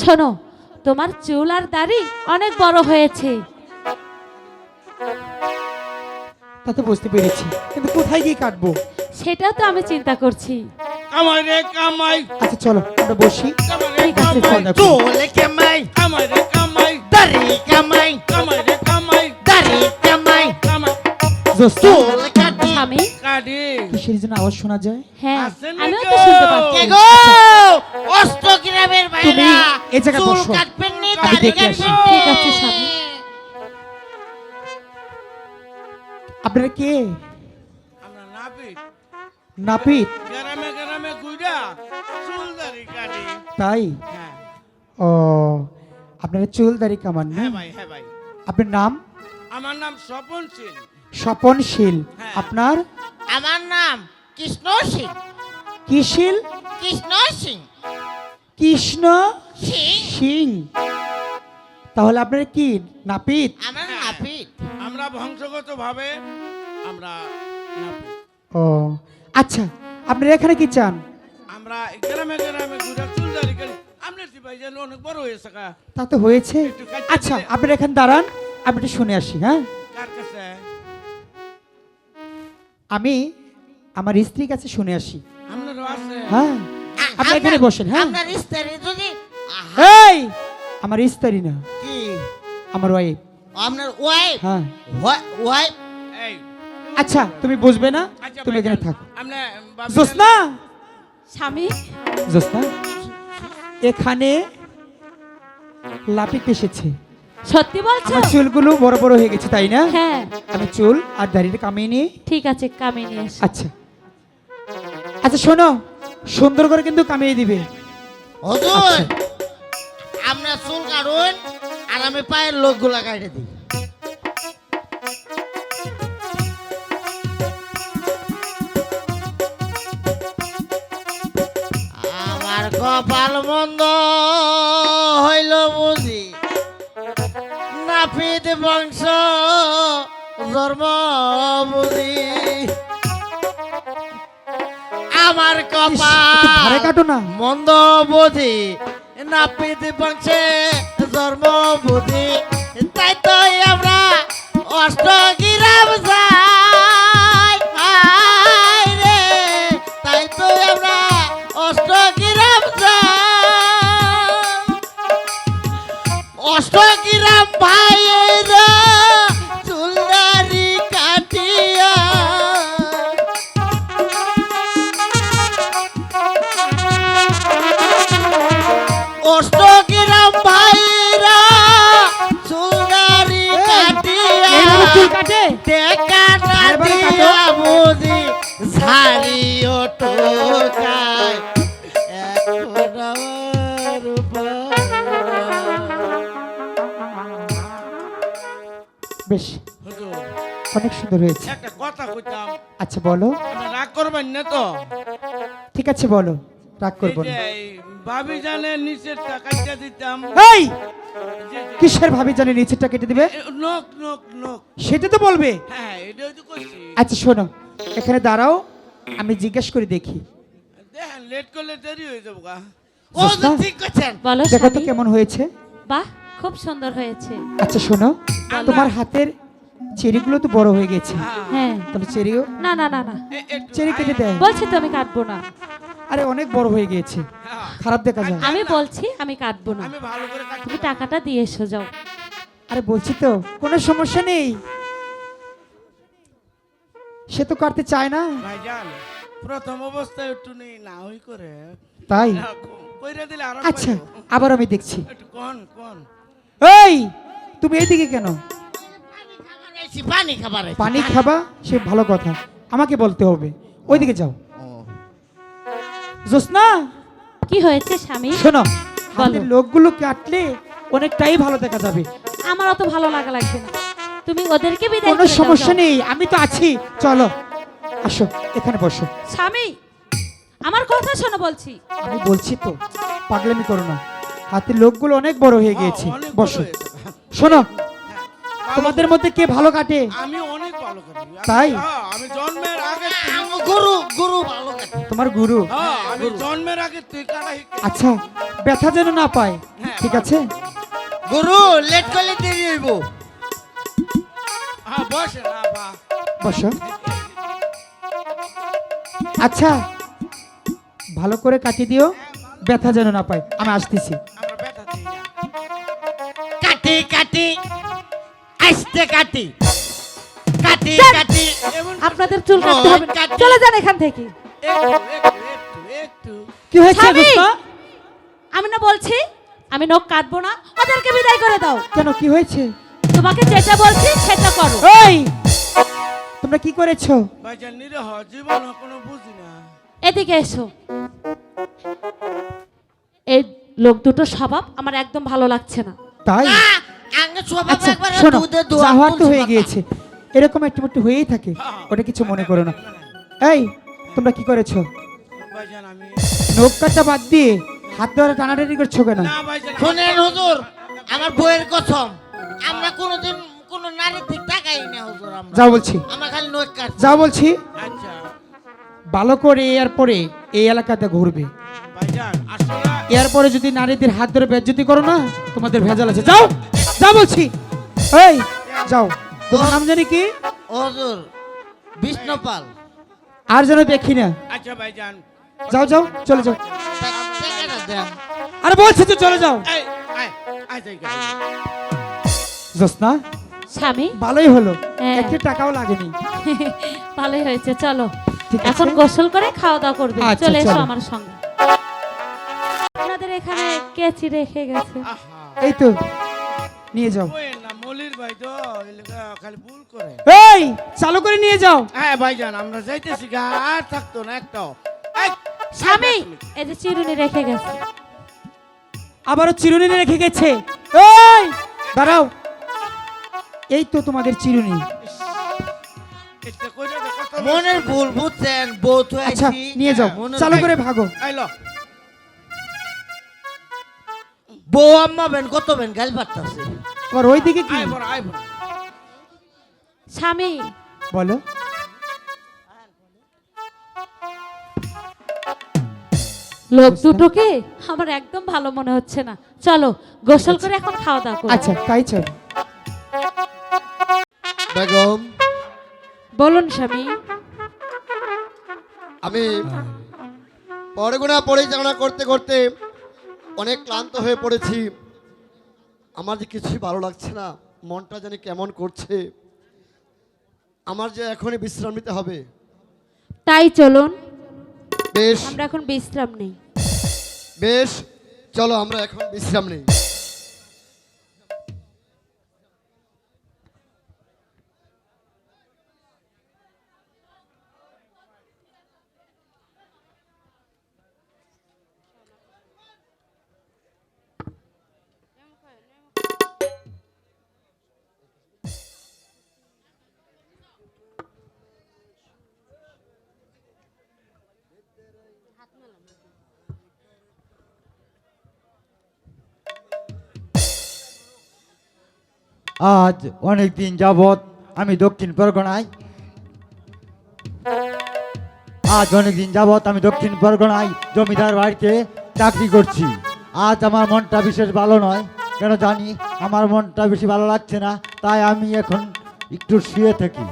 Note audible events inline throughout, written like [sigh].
শোনো তোমার চুল আর দাড়ি অনেক বড় হয়েছে। তা তো বুঝতে পেরেছি কিন্তু কোথায় গিয়ে কাটবো? সেটাও তো আমি চিন্তা করছি। কামাই রে কামাই। আচ্ছা চলো আমরা বসি। ঠিক আছে, কামাই। চল। চুল কামাই। কামাই রে কামাই। দাড়ি কামাই। কামাই রে কামাই। দাড়ি কামাই। কামাই। দোস্ত চুল কাটি। স্বামী? কাটি। কিসের জন্য আওয়াজ শোনা যায়? হ্যাঁ নাকি? তো। শুনতে পাচ্ছি। কে গো? অষ্ট গ্রামের তুমি ভাইরা এই জায়গায় চুল বসো। কাটবেন নি আমি দাড়ি। কাটবেন ঠিক আছে, স্বামী। আপনারা কে? আমরা নাপিত। নাপিত? গ্রামে তাই? হ্যাঁ। ও আপনারা চুল দাড়ি কামান হ্যাঁ ভাই হ্যাঁ ভাই। আপনার নাম? আমার নাম স্বপন সিং স্বপন শীল। হ্যাঁ। আপনার? আমার নাম কৃষ্ণ সিং কি কৃষ্ণ সিং। কৃষ্ণ সিং। তাহলে আপনার কি নাপিত? আমার হ্যাঁ। নাপিত। আমরা বংশগত ভাবে আমরা ও আচ্ছা আপনারা এখানে কি চান? আমরা গ্রামে গ্রামে ঘুরা চুল দাড়ি কাটি আপনার কি ভাই যেন অনেক বড় হয়েছে কা তা তো হয়েছে। আচ্ছা আপনারা এখানে দাঁড়ান আমি একটু শুনে আসি হ্যাঁ? কার কাছে? আমি আমার স্ত্রীর কাছে শুনে আসি। আপনারও আছে? হ্যাঁ? আপনি এখানে বসেন, হ্যাঁ? আপনার স্ত্রী যদি এই! আমার স্ত্রী না। কি? আমার ওয়াইফ আপনার ওয়াইফ হ্যাঁ। ওয়াইফ আচ্ছা তুমি বুঝবে না? আচ্ছা তুমি এখানে থাকো। জোসনা! স্বামী? জোসনা এখানে লাপিত এসেছে। সত্যি বলছো? আমার চুলগুলো বড় বড় হয়ে গেছে তাই না? হ্যাঁ। আমি চুল আর দাড়িটা কামিয়ে নিয়ে ঠিক আছে কামিয়ে এসো আচ্ছা। আচ্ছা শোনো সুন্দর করে কিন্তু কামিয়ে দিবে। হুজুর আচ্ছা। আমরা চুল কাটুন আর আমি পায়ের লোকগুলা কাটে দিই। কপাল মন্দ হইল বুঝি। নাপিত বংশ ধর্ম বুঝি। আমার কপাল মন্দ বুদ্ধি নাপিত বংশে জন্ম বুদ্ধি তাই তো আমরা অষ্টগিরাম যাই। অনেক সুন্দর হয়েছে একটা কথা কইতাম আচ্ছা বলো। রাগ করবেন না তো? ঠিক আছে বলো। রাগ করব না। ভাবি জানে নিচের টাকাটা দিতাম। এই! কিসের ভাবি জানে নিচেরটা কেটে দিবে? নখ নখ নখ। সেটা তো বলবে। হ্যাঁ এটাই তো কইছি আচ্ছা শোনো। এখানে দাঁড়াও আমি জিজ্ঞেস করে দেখি। দেখেন লেট করলে দেরি হয়ে যাব গা। ও তো ঠিক করছেন। বলো দেখো তো কেমন হয়েছে। বাহ খুব সুন্দর হয়েছে। আচ্ছা শোনো। তোমার হাতের চেরিগুলো তো বড় হয়ে গেছে। হ্যাঁ। তাহলে চেরিও? না না না না। চেরি কেটে দেয়। বলছি তো আমি কাটবো না। আরে অনেক বড় হয়ে গিয়েছে। খারাপ দেখা যায়। আমি বলছি আমি কাটবো না। আমি ভালো করে কাটতে তুমি টাকাটা দিয়ে এসো যাও। আরে বলছি তো কোনো সমস্যা নেই? সে তো কাটতে চায় না। ভাইজান প্রথম অবস্থায় একটু নেই না ওই করে। তাই? কইরা দিলে আরাম আচ্ছা আবার আমি দেখছি। কোন কোন। এই তুমি এইদিকে কেন? পানি খাবার পানি খাবা সে ভালো কথা। আমাকে বলতে হবে। ওইদিকে যাও। জোসনা কি হয়েছে স্বামী? শোনো। হাতের লোকগুলো কাটলে অনেকটাই ভালো দেখা যাবে। আমার অত ভালো লাগা লাগবে না। তুমি ওদেরকে বিদায় কোনো সমস্যা নেই আমি তো আছি। চলো আসো এখানে বসো। স্বামী আমার কথা শোনো বলছি। আমি বলছি তো পাগলামি করো না। হাতের লোকগুলো অনেক বড় হয়ে গিয়েছে। বসো। শোনো তোমাদের মধ্যে কে ভালো কাটে? আমি অনেক ভালো আমি- তাই? হ্যাঁ, আমি জন্মের আগে গুরু গুরু ভালো কাটে। তোমার গুরু? হ্যাঁ, আমি জন্মের আগে তুই শিখে আচ্ছা ব্যথা যেন না পায়। হ্যাঁ, ঠিক আছে? গুরু লেট করলে দেরি হইব। হ্যাঁ বসে বসো। আচ্ছা ভালো করে কাটিয়ে দিও। ব্যথা যেন না পায়। আমি আসতেছি। আমরা ব্যথা দিই না কাটি কাটি। আস্তে কাটি। কাটি কাটি। আপনাদের চুল কাটতে হবে কাট- চলে যান এখান থেকে। কি হয়েছে! আমি না বলছি আমি নখ কাটবো না। ওদেরকে বিদায় করে দাও। কেন কি হয়েছে? তোমাকে যেটা বলছি সেটা করো। এই! তোমরা কি করেছ? ভাইজান নিরহ জীবন কোনো বুঝি না। এদিকে এসো। এই লোক দুটো স্বভাব আমার একদম ভালো লাগছে না। তাই? আচ্ছা শোনো যা হওয়ার তো হয়ে গিয়েছে। এরকম একটু একটু হয়েই থাকে ওটা কিছু মনে করো না। এই তোমরা কি করেছ? ভাইজান আমি নখ কাটা বাদ দিয়ে হাত ধরে টানাটানি করছ কেন? শোনেন হুজুর আমার বইয়ের কসম আমরা কোনোদিন কোনো নারীর দিক তাকাই না হুজুর আমরা। যাও বলছি। আমরা খালি যাও বলছি। আচ্ছা। ভালো করে এর পরে এই এলাকাতে ঘুরবে। এরপরে যদি নারীদের হাত ধরে বেজ্জতি করো না তোমাদের ভেজাল আছে। যাও! বলছি এই যাও। তোমার নাম জানি কি? হুজুর বিষ্ণুপাল। আর যেন দেখি না। আচ্ছা ভাইজান। যাও যাও চলে যাও। আরে বলছি তো চলে যাও। এই আয় আয় যাই গা। জোসনা স্বামী? ভালোই হলো। হ্যাঁ। একটি টাকাও লাগেনি। [laughs] ভালোই হয়েছে চলো। এখন গোসল করে খাওয়া দাওয়া করবে। আচ্ছা, চলে এসো আমার সঙ্গে। আপনাদের এখানে কেচি রেখে গেছে? এই তো। নিয়ে যাও। ওই না মলির ভাই তো এলাকা খালি ভুল করে। এই চালু করে নিয়ে যাও। হ্যাঁ ভাইজান আমরা যাইতেছি গা আর থাকতো না একটাও। স্বামী এই যে চিরুনি রেখে গেছে। আবারও চিরুনি রেখে গেছে। এই দাঁড়াও। এই তো তোমাদের চিরুনি। মনের ভুল বুঝছেন বউ তো আচ্ছা নিয়ে যাও। চালু করে ভাগো। আইলো বউ আম্মা বেন কত বেন গাল পারতাছে তোমার কি? বড় আয় বড়। স্বামী। বলো। লোক দুটোকে আমার একদম ভালো মনে হচ্ছে না। চলো গোসল করে এখন খাওয়া দাওয়া করো। আচ্ছা তাই চল। বেগম। বলুন স্বামী। আমি পরগুনা পরিচালনা করতে করতে অনেক ক্লান্ত হয়ে পড়েছি। আমার যে কিছুই ভালো লাগছে না মনটা জানি কেমন করছে। আমার যে এখনই বিশ্রাম নিতে হবে। তাই চলুন। বেশ। আমরা এখন বিশ্রাম নেই। বেশ চলো আমরা এখন বিশ্রাম নেই। আজ অনেক দিন যাবৎ আমি দক্ষিণ পরগনায়। আজ অনেক দিন যাবৎ আমি দক্ষিণ পরগনায় জমিদার বাড়িতে চাকরি করছি। আজ আমার মনটা বিশেষ ভালো নয়। কেন জানি আমার মনটা বেশি ভালো লাগছে না, তাই আমি এখন একটু শুয়ে থাকি।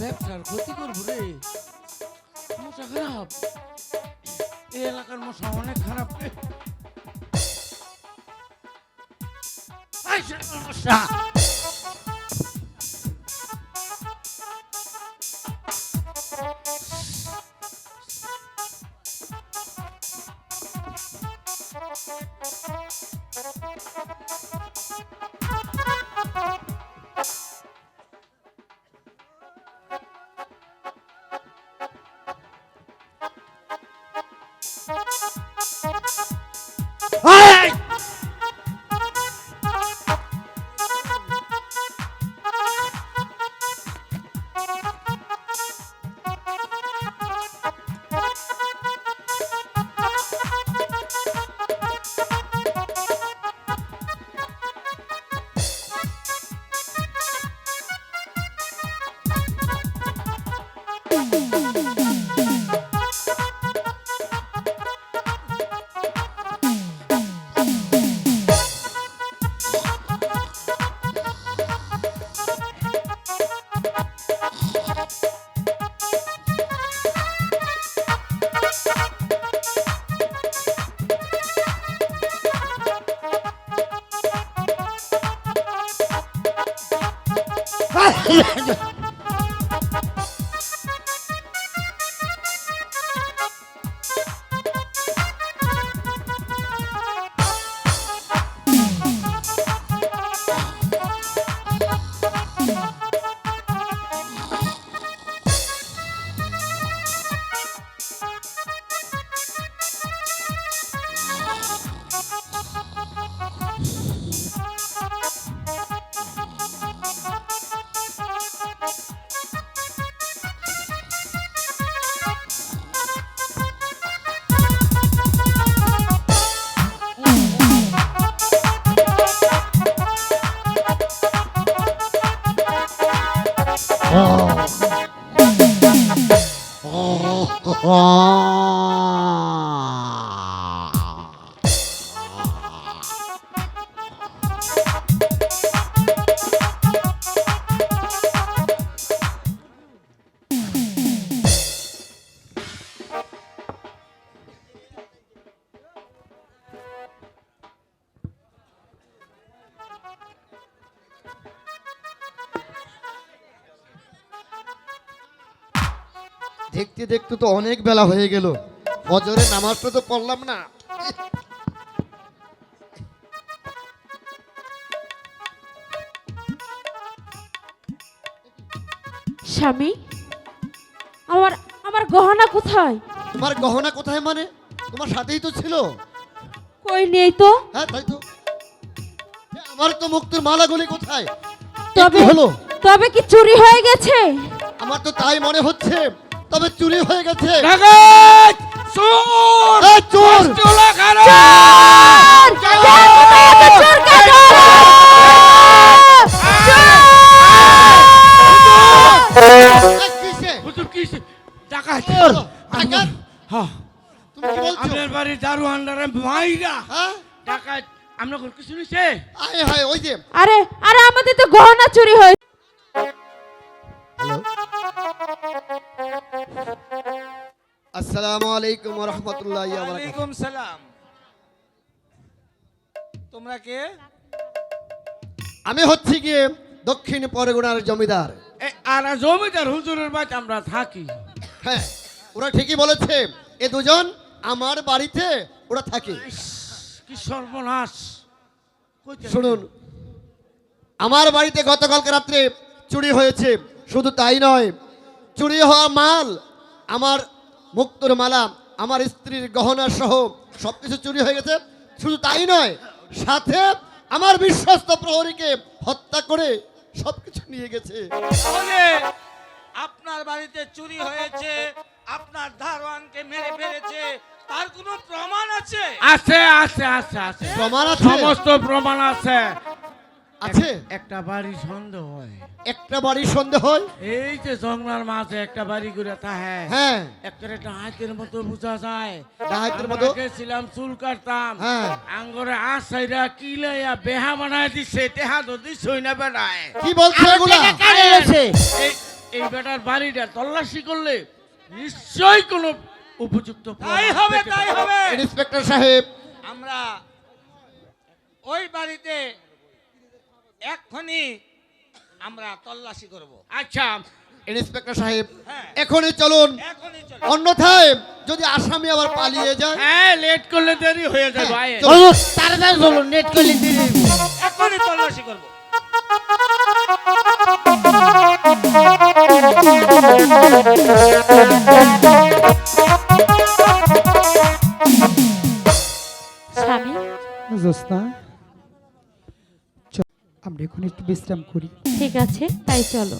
ব্যবসার ক্ষতি করব রে। মশা খারাপ। এই এলাকার মশা অনেক খারাপ। এই সে মশা দেখতে তো অনেক বেলা হয়ে গেল। ফজরের নামাজটা তো পড়লাম না। স্বামী আমার আমার গহনা কোথায়? তোমার গহনা কোথায় মানে? তোমার সাথেই তো ছিল। কই নেই তো? হ্যাঁ তাই তো। আমার তো মুক্তির মালাগুলি কোথায়? তবে হলো। তবে কি চুরি হয়ে গেছে? আমার তো তাই মনে হচ্ছে। তবে চুরি হয়ে গেছে। চোর! চোর! চোলা আপনার দারু আন্ডারে মাইরা। হ্যাঁ? ডাকাত আমরা ঘর হায় ওই যে আরে আরে আমাদের তো গহনা চুরি হয়ে আসসালামু আলাইকুম রহমতুল্লাহ ওয়ালাইকুম সালাম। তোমরা কে? আমি হচ্ছি গিয়ে দক্ষিণ পরগনার জমিদার। আর জমিদার হুজুরের বাড়িতে আমরা থাকি। হ্যাঁ ওরা ঠিকই বলেছে এ দুজন আমার বাড়িতে ওরা থাকে। কি সর্বনাশ। কইতে শুনুন আমার বাড়িতে গতকালকে রাত্রে চুরি হয়েছে শুধু তাই নয় চুরি হওয়া মাল আমার মুক্তর মালা আমার স্ত্রীর গহনা সহ সব কিছু চুরি হয়ে গেছে। শুধু তাই নয় সাথে আমার বিশ্বস্ত প্রহরীকে হত্যা করে সবকিছু নিয়ে গেছে। আপনার বাড়িতে চুরি হয়েছে আপনার দারোয়ানকে মেরে ফেলেছে তার কোনো প্রমাণ আছে? আছে আছে আছে আছে। প্রমাণ আছে? সমস্ত প্রমাণ আছে। আছে? একটা বাড়ি সন্দেহ হয়। একটা বাড়ির সন্দেহ হয়? এই যে জঙ্গলার মাঝে একটা বাড়ি করে থাকে হ্যাঁ। একটা ডাহাতের মতো বোঝা যায়। ডাহাতের মতো? গেছিলাম চুল কাটতাম। হ্যাঁ। আঙ্গরে আসাইরা কিলাইয়া বেহা বানায় দিছে তেহা তো দিছই না বেড়ায়। কি বলছো এগুলা? এই বেটার বাড়িটা তল্লাশি করলে নিশ্চয়ই কোনো উপযুক্ত তাই হবে তাই হবে। ইন্সপেক্টর সাহেব। আমরা ওই বাড়িতে এক্ষুনি আমরা তল্লাশি করব। আচ্ছা ইন্সপেক্টর সাহেব হ্যাঁ। এখনই চলুন। অন্যথায় যদি আসামি আবার পালিয়ে যায়। হ্যাঁ লেট করলে দেরি হয়ে যাবে হ্যাঁ, ভাই। চলো। তাড়াতাড়ি চলুন নেট করলে দিবি। এখনই তল্লাশি করব। স্বামী? চল আমরা এখন একটু বিশ্রাম করি। ঠিক আছে তাই চলো।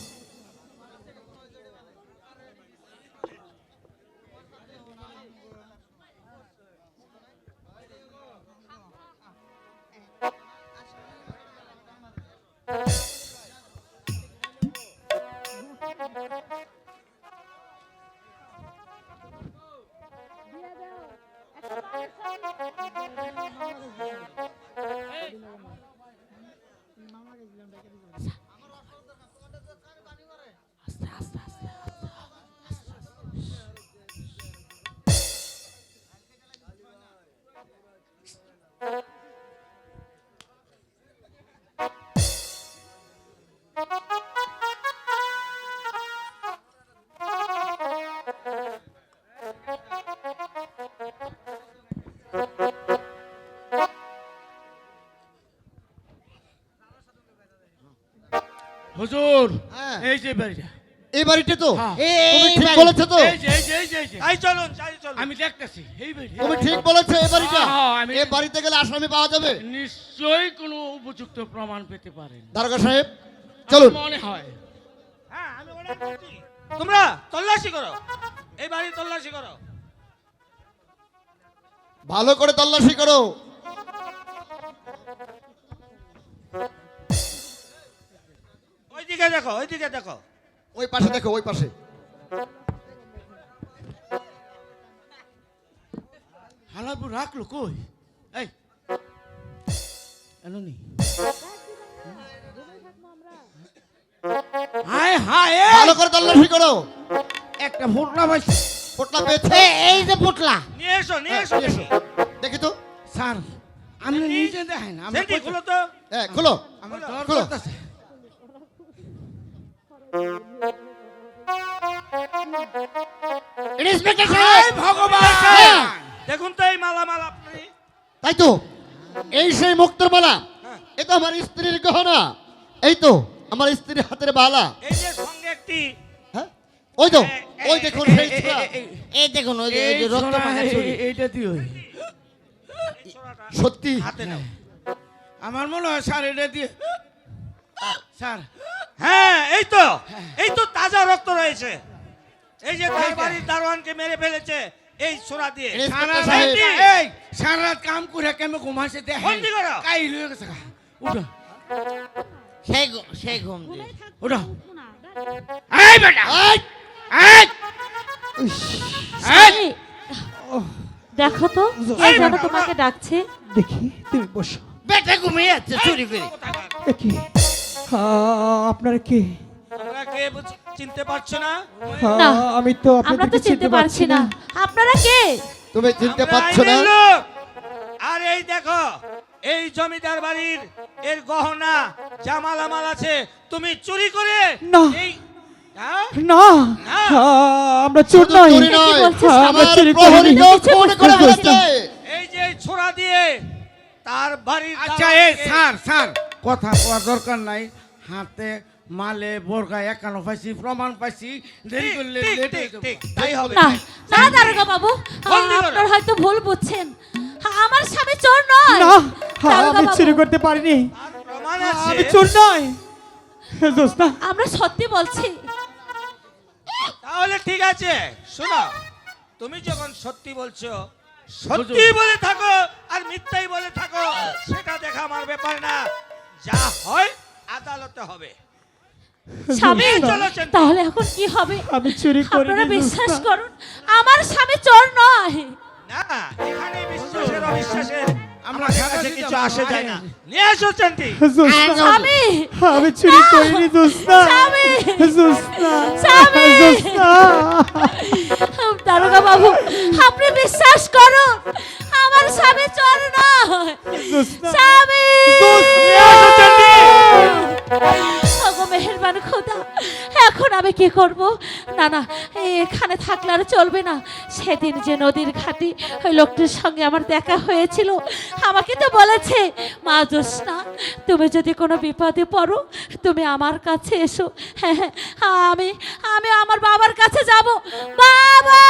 হুজুর হ্যাঁ। এই যে বাড়িটা। এই বাড়িতে তো? হ্যাঁ। এই- তুমি ঠিক বলেছ তো? এই এই যে এই যে, এই যে। তাই চলুন আমি দেখতেছি এই বাড়ি। তুমি ঠিক বলেছ এই বাড়িটা। হ্যাঁ, আমি- এই বাড়িতে গেলে আসামি পাওয়া যাবে। নিশ্চয়ই কোনো উপযুক্ত প্রমাণ পেতে পারেন। দারোগা সাহেব চলুন। মনে হয়। হ্যাঁ আমি মনে করছি তোমরা তল্লাশি করো। এই বাড়ি তল্লাশি করো। ভালো করে তল্লাশি করো। ওইদিকে দেখো ওইদিকে দেখো। ওই পাশে দেখো ওই পাশে। হালাবু রাখল কই? এই। এনুনি হায় হায়! ভালো করে তল্লাশি করো। একটা ফোটলা পাইছি। পোটলা পেয়েছে। এই- যে পুটলা নিয়ে এসো নিয়ে এসো হ্যাঁ, এসো। দেখি। তো। স্যার আপনি নিজে দেখেন আমি খুলো তো। হ্যাঁ খোলো। আমার ডর খোলো। করতেছে ইন্সপেক্টর হায় সাহেব ভগবান! দেখুন তো এই মালামাল আপনি। তাই তো? এই সেই মুক্তর মালা? হ্যাঁ। এ তো আমার স্ত্রীর গহনা। এই তো আমার স্ত্রীর হাতের বালা। এই যে সঙ্গে একটি হ্যাঁ? ওই তো ওই দেখুন সেই ছোড়া। এই দেখুন ওই যে রক্ত মাখা ছুরি। এইটা দিয়ে ওই। সত্যি? হাতে নাও। আমার মনে হয় স্যার এটা দিয়ে স্যার হ্যাঁ এই তো এই তো তাজা রক্ত রয়েছে। এই যে তার বাড়ির দারোয়ানকে মেরে ফেলেছে এই দিয়ে। সারা রাত এই সারা রাত কাম করে কেমন ঘুমাইছে দেখেন বন্দি করো। কাই লয়ে গেছে গা। উঠো। সেই সেই ঘুম দিয়ে। উঠো। এই বেটা! এই! এই! দেখো তো কে যেন তোমাকে ডাকছে। দেখি তুমি বসো। বেটা ঘুমিয়ে যাচ্ছে চুরি করে। আ- আপনারা কে? কে বুঝ- চিনতে পারছ না। না। আমি তো আমরা তো চিনতে পারছি না। আপনারা কে? তুমি চিনতে পারছ না? আর এই দেখো এই জমিদার বাড়ির এর গহনা যা মালামাল আছে। তুমি চুরি করে না। এই হ্যাঁ? না। আমরা চোর নই। কি আমরা চুরি করে। এই যে এই ছোড়া দিয়ে তার বাড়ির আচ্ছা এই স্যার স্যার কথা দরকার নাই। হাতে মালে বোরগা একানো পাইছি প্রমাণ পাইছি দেরি করলে লেট ঠিক, হয়ে যাবে। ঠিক, তাই হবে। না না দারোগা বাবু আপনার হয়তো ভুল বুঝছেন। আমার স্বামী চোর নয়। না আমি চুরি করতে পারিনি। আর প্রমাণ আছে। আমি চোর নয়। জোস্না আমরা সত্যি বলছি। তাহলে ঠিক আছে শোনো তুমি যখন সত্যি বলছো সত্যি বলে থাকো আর মিথ্যাই বলে থাকো সেটা দেখা আমার ব্যাপার না। যা হয় আদালতে হবে। স্বামী। তাহলে এখন কি হবে? আমি চুরি আপনারা বিশ্বাস করুন আমার স্বামী চোর নয়। না এখানে বিশ্বাসের অবিশ্বাসের আমরা কাছে কিছু আসে যায় না। নিয়ে। এসো চন্ডি স্বামী। আমি চুরি করিনি জোসনা স্বামী। জোসনা স্বামী! জোসনা দারোগা বাবু আপনি বিশ্বাস করুন আমার স্বামী চোর নয়। স্বামী। মেহেরবান খোদা, এখন আমি কি করব? না না, এখানে থাকলে আর চলবে না। সেদিন যে নদীর ঘাটে ওই লোকটির সঙ্গে আমার দেখা হয়েছিল, আমাকে তো বলেছে, মা জোসনা তুমি যদি কোনো বিপদে পড়ো, তুমি আমার কাছে এসো। হ্যাঁ হ্যাঁ আমি আমি আমার বাবার কাছে যাব। বাবা!